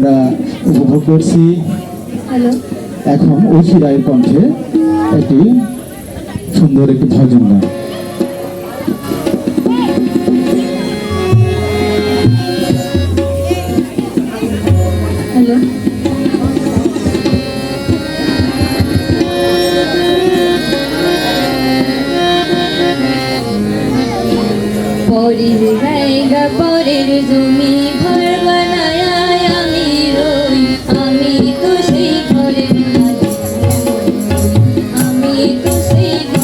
আমরা উপভোগ করছি। এখন ঐশী রায়ের কণ্ঠে একটি সুন্দর একটি ভজন গান। পরের জায়গা পরের জমি see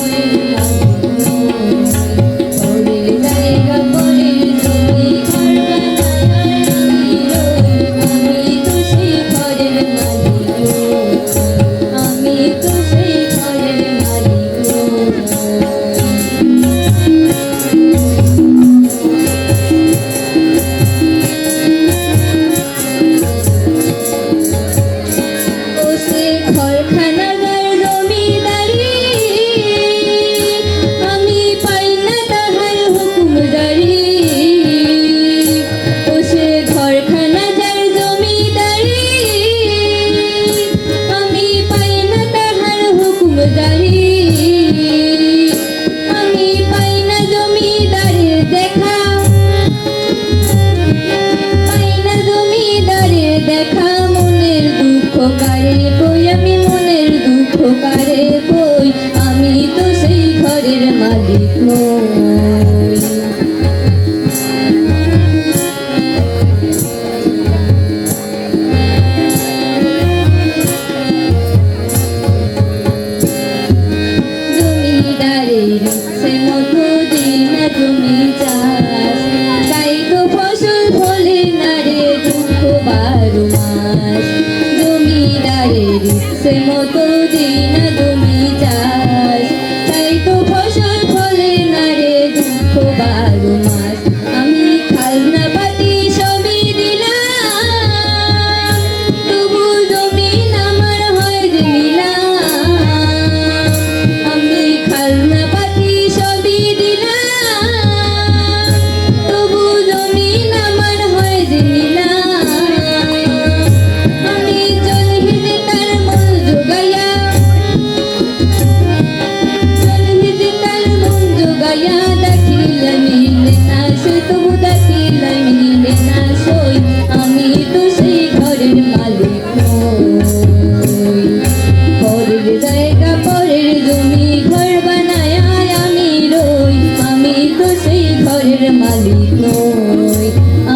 মতো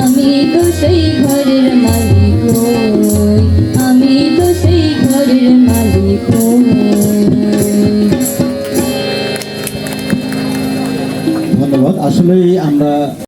আমি তো সেই ঘরের মালিক আমি তো সেই ঘরের মালিক ধন্যবাদ। আসলে আমরা